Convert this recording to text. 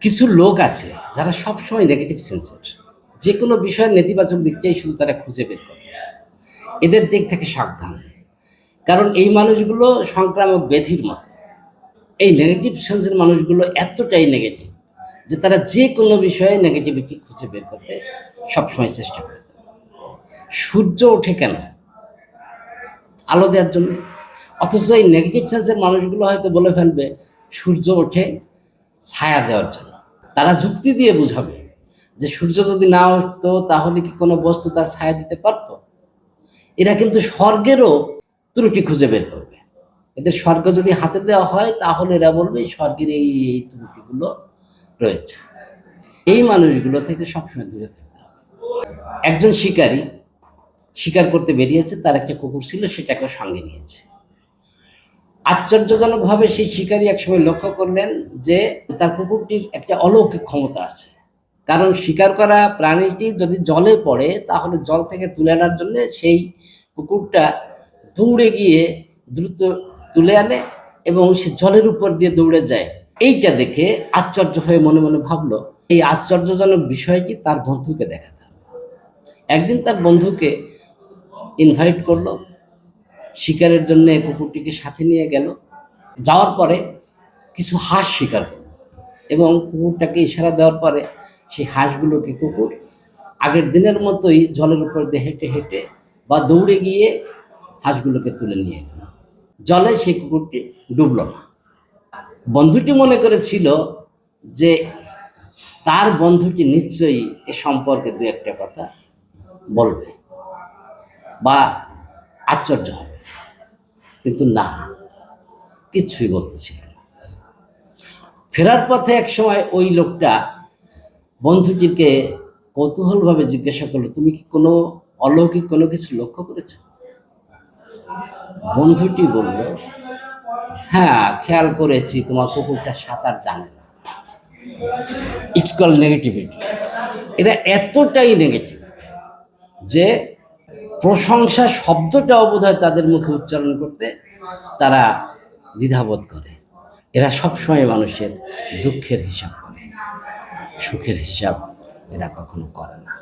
কিছু লোক আছে যারা সবসময় নেগেটিভ সেন্সের যে কোনো বিষয়ের নেতিবাচক দিকটাই শুধু তারা খুঁজে বের করে। এদের দিক থেকে সাবধান। কারণ এই মানুষগুলো সংক্রামক ব্যাধির মতো। এই নেগেটিভ সেন্সের মানুষগুলো এতটাই নেগেটিভ যে তারা যে কোনো বিষয়ে নেগেটিভিটি খুঁজে বের করতে সবসময় চেষ্টা করে। সূর্য ওঠে কেন? আলো দেওয়ার জন্য। অথচ এই নেগেটিভ সেন্সের মানুষগুলো হয়তো বলে ফেলবে, সূর্য ওঠে ছায়া দেওয়ার জন্য। তারা যুক্তি দিয়ে বুঝাবে যে সূর্য যদি না উঠতো তাহলে কি কোনো বস্তু তার ছায়া দিতে পারতো? এরা কিন্তু স্বর্গেরও ত্রুটি খুঁজে বের করবে। এদের স্বর্গ যদি হাতে দেওয়া হয় তাহলে এরা বলবে এই স্বর্গের এই এই ত্রুটিগুলো রয়েছে। এই মানুষগুলো থেকে সবসময় দূরে থাকতে হবে। একজন শিকারী শিকার করতে বেরিয়েছে, তার একটা কুকুর ছিল সেটাকে সঙ্গে নিয়েছে। আশ্চর্যজনকভাবে সেই শিকারী একসময় লক্ষ্য করলেন যে তার কুকুরটির একটা অলৌকিক ক্ষমতা আছে। কারণ শিকার করা প্রাণীটি যদি জলে পড়ে, তাহলে জল থেকে তুলে আনার জন্য সেই কুকুরটা দৌড়ে গিয়ে দ্রুত তুলে আনে এবং সে জলের উপর দিয়ে দৌড়ে যায়। এইটা দেখে আশ্চর্য হয়ে মনে মনে ভাবলো, এই আশ্চর্যজনক বিষয়টি তার বন্ধুকে দেখাতে হবে। একদিন তার বন্ধুকে ইনভাইট করল। শিকারের জন্য কুকুরটিকে সাথে নিয়ে গেল। যাওয়ার পরে কিছু হাঁস শিকার করল এবং কুকুরটাকে ইশারা দেওয়ার পরে সেই হাঁসগুলোকে কুকুর আগের দিনের মতোই জলের উপর দিয়ে হেঁটে হেঁটে বা দৌড়ে গিয়ে হাঁসগুলোকে তুলে নিয়ে জলে সেই কুকুরটি ডুবল না। বন্ধুটি মনে করেছিল যে তার বন্ধুটি নিশ্চয়ই এ সম্পর্কে দু একটা কথা বলবে বা আশ্চর্য হবে। কিন্তু না কিচ্ছুই বলতেছিল ফেরার পথে এক সময় ওই লোকটা বন্ধুটিকে কৌতূহলভাবে জিজ্ঞাসা করল, তুমি কি কোনো অলৌকিক কোনো কিছু লক্ষ্য করেছ? বন্ধুটি বলল হ্যাঁ খেয়াল করেছি, তোমার কুকুরটা সাঁতার জানে না। ইটস কল নেগেটিভিটি এটা এতটাই নেগেটিভ যে প্রশংসা শব্দটাও বোধ তাদের মুখে উচ্চারণ করতে তারা দ্বিধাবোধ করে। এরা সবসময় মানুষের দুঃখের হিসাব করে, সুখের হিসাব এরা কখনো করে না।